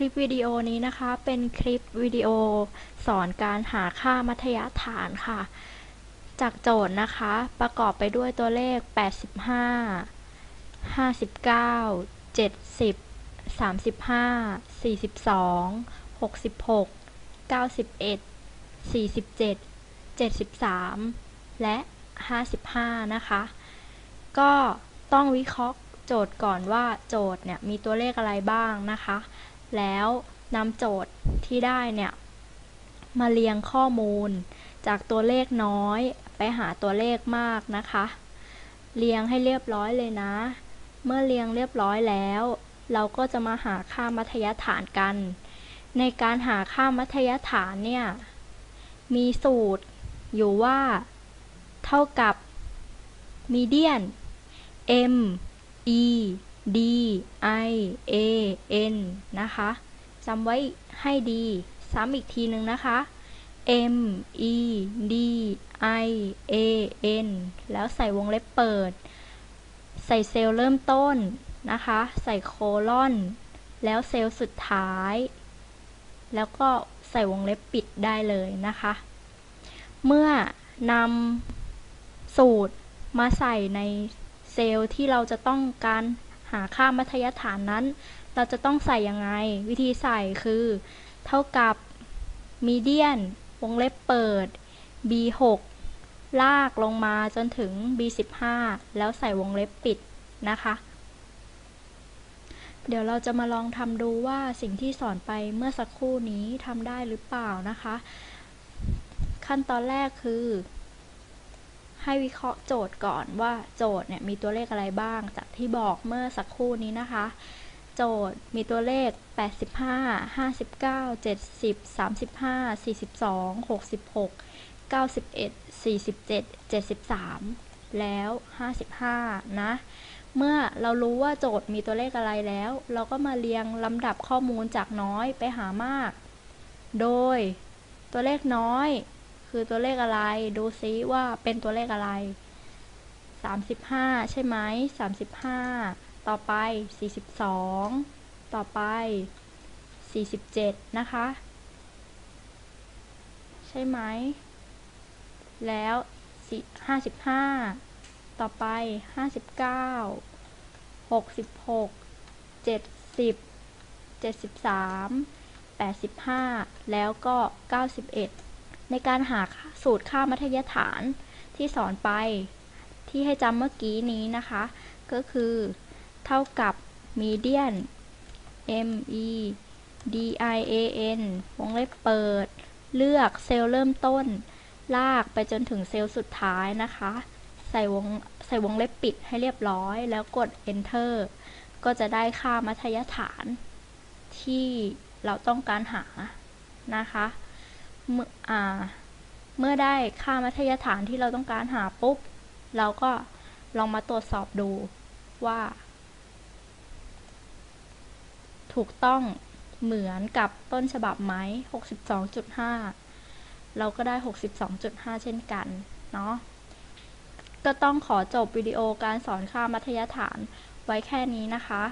ลิปวิดีโอนี้นะคะ เป็นคลิปวิดีโอสอนการหาค่ามัธยฐานค่ะ จากโจทย์นะคะ ประกอบไปด้วยตัวเลข 85 59 70 35 42 66 91 47 73 และ 55 นะคะ ก็ต้องวิเคราะห์โจทย์ก่อนว่าโจทย์เนี่ยมีตัวเลขอะไรบ้างนะคะ แล้วนำโจทย์ที่ได้เนี่ยมาเรียงข้อมูล จากตัวเลขน้อยไปหาตัวเลขมากนะคะ เรียงให้เรียบร้อยเลยนะ เมื่อเรียงเรียบร้อยแล้ว เราก็จะมาหาค่ามัธยฐานกัน ในการหาค่ามัธยฐานเนี่ยมีสูตรอยู่ว่า เท่ากับ median m e d i a n นะคะจำไว้ให้ดีซ้ำอีกทีหนึ่งนะคะ m e d i a n แล้วใส่วงเล็บเปิด ใส่เซลล์เริ่มต้นนะคะ ใส่โคลอน แล้วเซลล์สุดท้าย แล้วก็ใส่วงเล็บปิดได้เลยนะคะ เมื่อนำสูตรมาใส่ในเซลล์ที่เราจะต้องการ หาค่ามัธยฐานนั้น เราจะต้องใส่ยังไง วิธีใส่คือ เท่ากับ median วงเล็บเปิด b 6ลากลงมาจนถึง b 15แล้วใส่วงเล็บปิดนะคะ เดี๋ยวเราจะมาลองทำดูว่าสิ่งที่สอนไปเมื่อสักครู่นี้ทำได้หรือเปล่านะคะ ขั้นตอนแรกคือ ให้วิเคราะห์โจทย์ก่อนว่าโจทย์เนี่ยมีตัวเลขอะไรบ้าง จากที่บอกเมื่อสักครู่นี้นะคะ โจทย์มีตัวเลข 85 59 70 35 42 66 91 47 73 แล้ว 55 นะ เมื่อเรารู้ว่าโจทย์มีตัวเลขอะไรแล้ว เราก็มาเรียงลำดับข้อมูลจากน้อยไปหามาก โดยตัวเลขน้อย คือตัวเลขอะไร ดูซิว่าเป็นตัวเลขอะไร 35 ใช่ไหม35 ต่อไป 42 ต่อไป 47 นะคะ ใช่ไหม แล้ว55 ต่อไป 59 66 70 73 85 แล้วก็ 91 ในการหาสูตรค่ามัธยฐานที่สอนไปที่ให้จำเมื่อกี้นี้นะคะ ก็คือเท่ากับ median m e d i a n วงเล็บเปิด เลือกเซลล์เริ่มต้น ลากไปจนถึงเซลล์สุดท้ายนะคะ ใส่วงใส่วงเล็บปิดให้เรียบร้อย แล้วกด enter ก็จะได้ค่ามัธยฐานที่เราต้องการหานะคะ เมื่ออ่า เมื่อได้ค่ามัธยฐานที่เราต้องการหาปุ๊บ เราก็ลองมาตรวจสอบดูว่า ถูกต้องเหมือนกับต้นฉบับไหม 62.5 เราก็ได้ 62.5 เช่นกัน เนาะ ก็ต้องขอจบวิดีโอการสอนค่ามัธยฐานไว้แค่นี้นะคะ